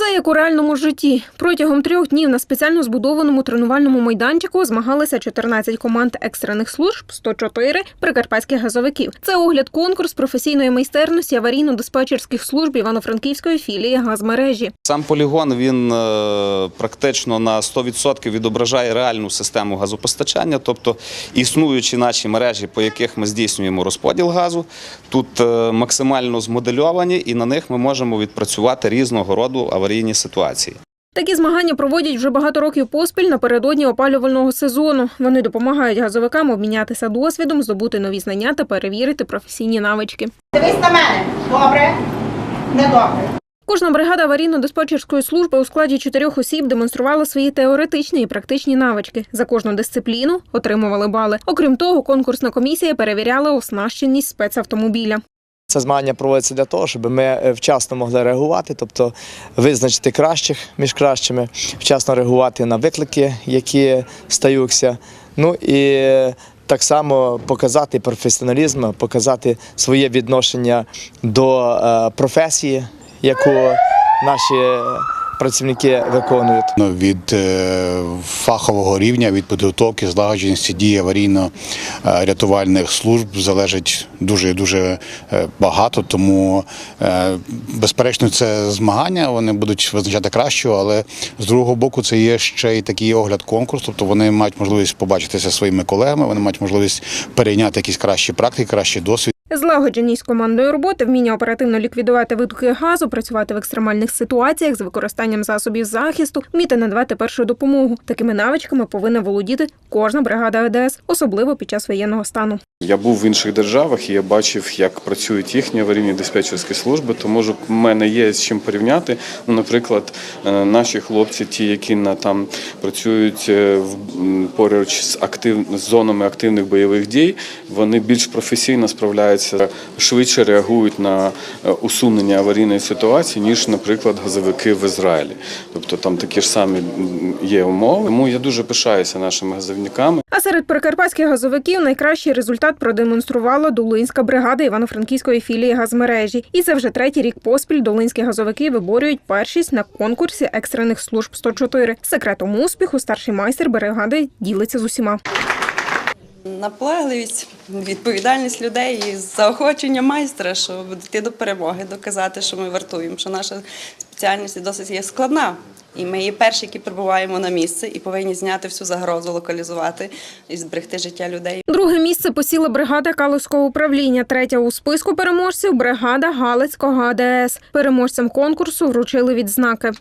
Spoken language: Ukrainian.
Все як у реальному житті. Протягом трьох днів на спеціально збудованому тренувальному майданчику змагалися 14 команд екстрених служб, 104 прикарпатських газовиків. Це огляд конкурс професійної майстерності аварійно-диспетчерських служб Івано-Франківської філії газмережі. Сам полігон він е, практично на 100% відображає реальну систему газопостачання, тобто існуючі наші мережі, по яких ми здійснюємо розподіл газу, тут е, максимально змодельовані, і на них ми можемо відпрацювати різного роду аварійні ситуації. Такі змагання проводять вже багато років поспіль напередодні опалювального сезону. Вони допомагають газовикам обмінятися досвідом, здобути нові знання та перевірити професійні навички. Дивись на мене. Добре? Недобре. Кожна бригада аварійно-диспетчерської служби у складі чотирьох осіб демонструвала свої теоретичні і практичні навички. За кожну дисципліну отримували бали. Окрім того, конкурсна комісія перевіряла оснащеність спецавтомобіля. Це змагання проводиться для того, щоб ми е, вчасно могли реагувати, тобто визначити кращих між кращими, вчасно реагувати на виклики, які стаються. Ну і так само показати професіоналізм, показати своє відношення до е, професії, яку наші працівники виконують. Ну, від е, фахового рівня, від підготовки, злагодженості дій аварійно-рятувальних служб залежить дуже дуже е, багато. Тому, е, безперечно, це змагання. Вони будуть визначати кращого, але з другого боку, це є ще й такий огляд конкурс. Тобто вони мають можливість побачитися своїми колегами, вони мають можливість перейняти якісь кращі практики, кращий досвід. Злагодженість командної роботи, вміння оперативно ліквідувати витоки газу, працювати в екстремальних ситуаціях з використанням засобів захисту, вміти надавати першу допомогу. Такими навичками повинна володіти кожна бригада АДС, особливо під час воєнного стану. Я був в інших державах і я бачив, як працюють їхні аварійні диспетчерські служби. Тому ж в мене є з чим порівняти. Ну, наприклад, е, наші хлопці, ті, які на там працюють е, поруч з актив з зонами активних бойових дій, вони більш професійно справляються, швидше реагують на е, усунення аварійної ситуації, ніж, наприклад, газовики в Ізраїлі. Тобто там такі ж самі є умови. Тому я дуже пишаюся нашими газовниками. А серед прикарпатських газовиків найкращий результат продемонструвала Долинська бригада Івано-Франківської філії газмережі. І це вже третій рік поспіль долинські газовики виборюють першість на конкурсі екстрених служб 104. Секретом успіху старший майстер бригади ділиться з усіма. Наполегливість, відповідальність людей і заохочення майстра, щоб дійти до перемоги, доказати, що ми вартуємо, що наша спеціальність досить є складна. І ми є перші, які прибуваємо на місце і повинні зняти всю загрозу, локалізувати і зберегти життя людей. Друге місце посіла бригада Калузького управління. Третя у списку переможців бригада Галицького АДС. Переможцям конкурсу вручили відзнаки.